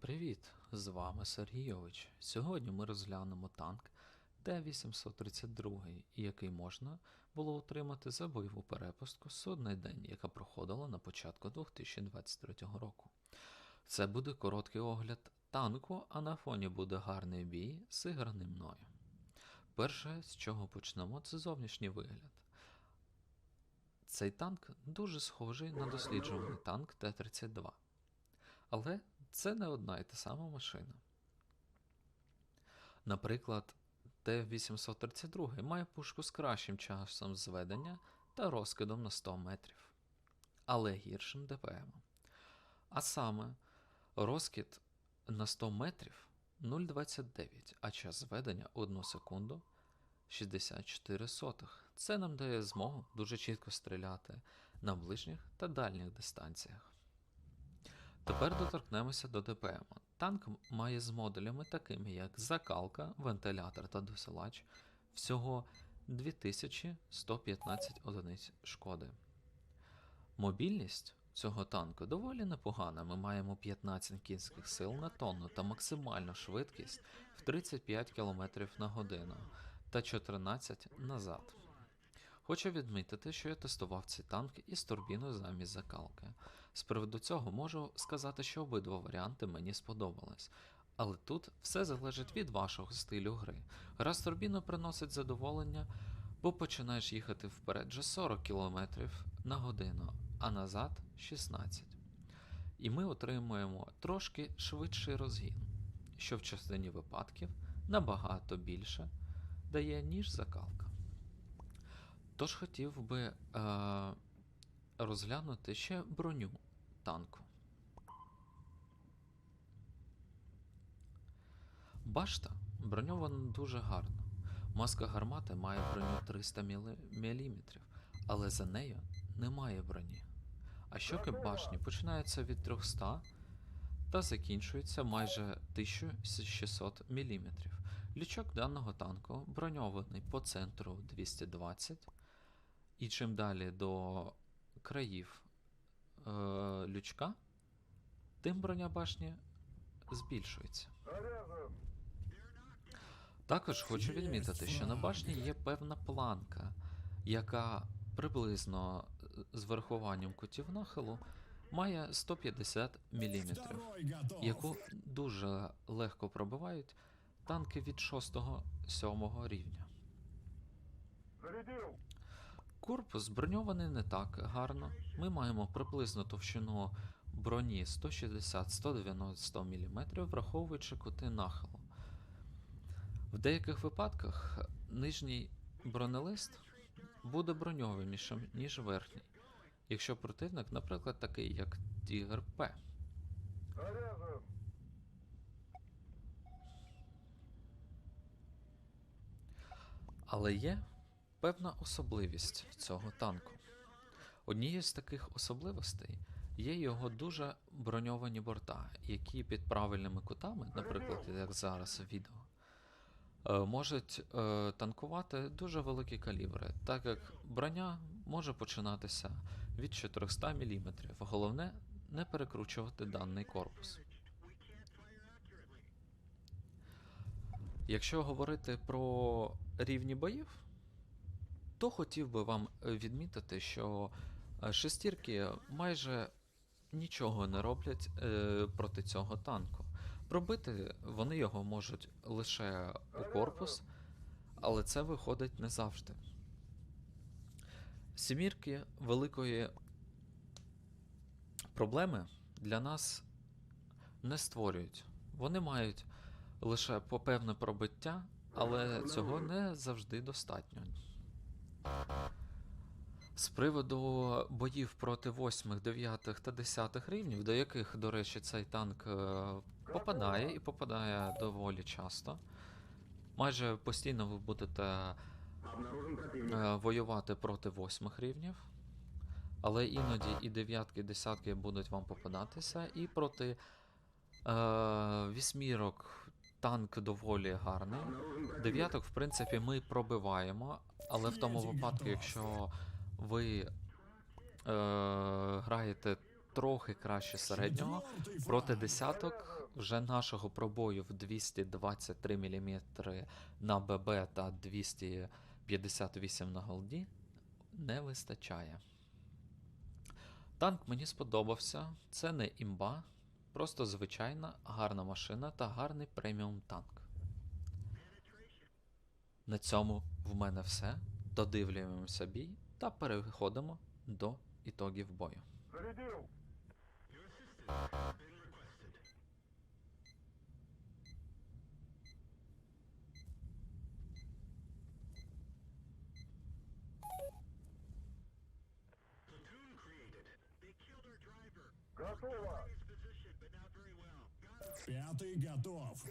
Привіт! З вами Сергійович. Сьогодні ми розглянемо танк Т-832, який можна було отримати за бойову перепустку Судний день, яка проходила на початку 2023 року. Це буде короткий огляд танку, а на фоні буде гарний бій, зіграний мною. Перше, з чого почнемо, це зовнішній вигляд. Цей танк дуже схожий на досліджуваний танк Т-32. Але це не одна і та сама машина. Наприклад, Т-832 має пушку з кращим часом зведення та розкидом на 100 метрів, але гіршим ДПМ. А саме, розкид на 100 метрів 0,29, а час зведення 1 секунду 64 сотих. Це нам дає змогу дуже чітко стріляти на ближніх та дальніх дистанціях. Тепер доторкнемося до ДПМ. Танк має з модулями такими як закалка, вентилятор та досилач всього 2115 одиниць шкоди. Мобільність цього танку доволі непогана. Ми маємо 15 кінських сил на тонну та максимальну швидкість в 35 км на годину та 14 назад. Хочу відмітити, що я тестував цей танк із турбіною замість закалки. З приводу цього можу сказати, що обидва варіанти мені сподобались. Але тут все залежить від вашого стилю гри. Гра з турбіною приносить задоволення, бо починаєш їхати вперед вже 40 км на годину, а назад 16. І ми отримуємо трошки швидший розгін, що в частині випадків набагато більше дає, ніж закалка. Тож хотів би е, розглянути ще броню танку. Башта броньована дуже гарно. Маска гармати має броню 300 мм, але за нею немає броні. А щоки башні починаються від 300 та закінчуються майже 1600 мм. Лючок даного танку броньований по центру 220 і чим далі до країв е, лючка, тим броня башні збільшується. Також хочу відмітити, що на башні є певна планка, яка приблизно е, з врахуванням кутів нахилу має 150 мм, яку дуже легко пробивають танки від 6-7 рівня. Корпус броньований не так гарно. Ми маємо приблизно товщину броні 160-190 мм, враховуючи кути нахилу. В деяких випадках нижній бронелист буде броньованішим, ніж верхній, якщо противник, наприклад, такий як Тігр П. Але є певна особливість цього танку. Однією з таких особливостей є його дуже броньовані борта, які під правильними кутами, наприклад, як зараз в відео, е, можуть е, танкувати дуже великі калібри, так як броня може починатися від 400 мм. Головне не перекручувати даний корпус. Якщо говорити про рівні боїв, то хотів би вам е, відмітити, що е, шестірки майже нічого не роблять е, проти цього танку. Пробити вони його можуть лише у корпус, але це виходить не завжди. Сімірки великої проблеми для нас не створюють. Вони мають лише по певне пробиття, але цього не завжди достатньо. З приводу боїв проти 8, 9 та 10 рівнів, до яких, до речі, цей танк е, попадає і попадає доволі часто. Майже постійно ви будете е, воювати проти 8 рівнів, але іноді і 9, і 10 будуть вам попадатися, і проти е, вісьмірок танк доволі гарний. Дев'яток, в принципі, ми пробиваємо, але в тому випадку, якщо ви е, граєте трохи краще середнього. Проти десяток вже нашого пробою в 223 мм на ББ та 258 на голді не вистачає. Танк мені сподобався. Це не імба, просто звичайна гарна машина та гарний преміум танк. На цьому в мене все. Додивлюємося бій та переходимо до ітогів бою. Готово. Пятый готов.